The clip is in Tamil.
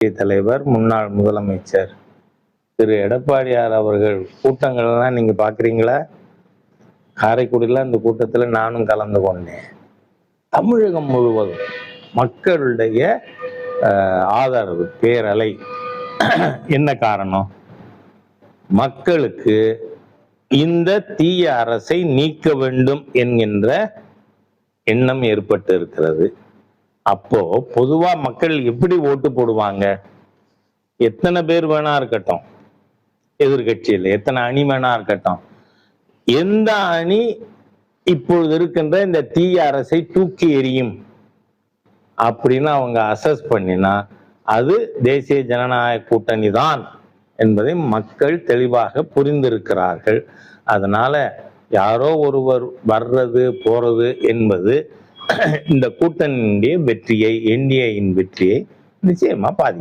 தலைவர் முன்னாள் முதலமைச்சர் திரு. எடப்பாடியார் அவர்கள் கூட்டங்கள்லாம் நீங்க பாக்குறீங்களா? காரைக்குடியில் அந்த கூட்டத்தில் நானும் கலந்து கொண்டேன். தமிழகம் முழுவதும் மக்களுடைய ஆதரவு பேரலை என்ன காரணம்? மக்களுக்கு இந்த தீய அரசை நீக்க வேண்டும் என்கின்ற எண்ணம் ஏற்பட்டு இருக்கிறது அப்போ பொதுவா மக்கள் எப்படி ஓட்டு போடுவாங்க? எத்தனை பேர் வேணா இருக்கட்டும். எதிர்கட்சியில் எத்தனை அணி வேணா இருக்கட்டும். எந்த அணி இப்பொழுது இருக்கின்ற இந்த தீய அரசை தூக்கி எறியும்? அப்படின்னு அவங்க அசஸ் பண்ணினா அது தேசிய ஜனநாயக கூட்டணி தான் என்பதை மக்கள் தெளிவாக புரிந்திருக்கிறார்கள். அதனால யாரோ ஒருவர் வர்றது போறது என்பது இந்த கூட்டணியுடைய வெற்றியை என்டிஏயின் வெற்றியை நிச்சயமா பாதி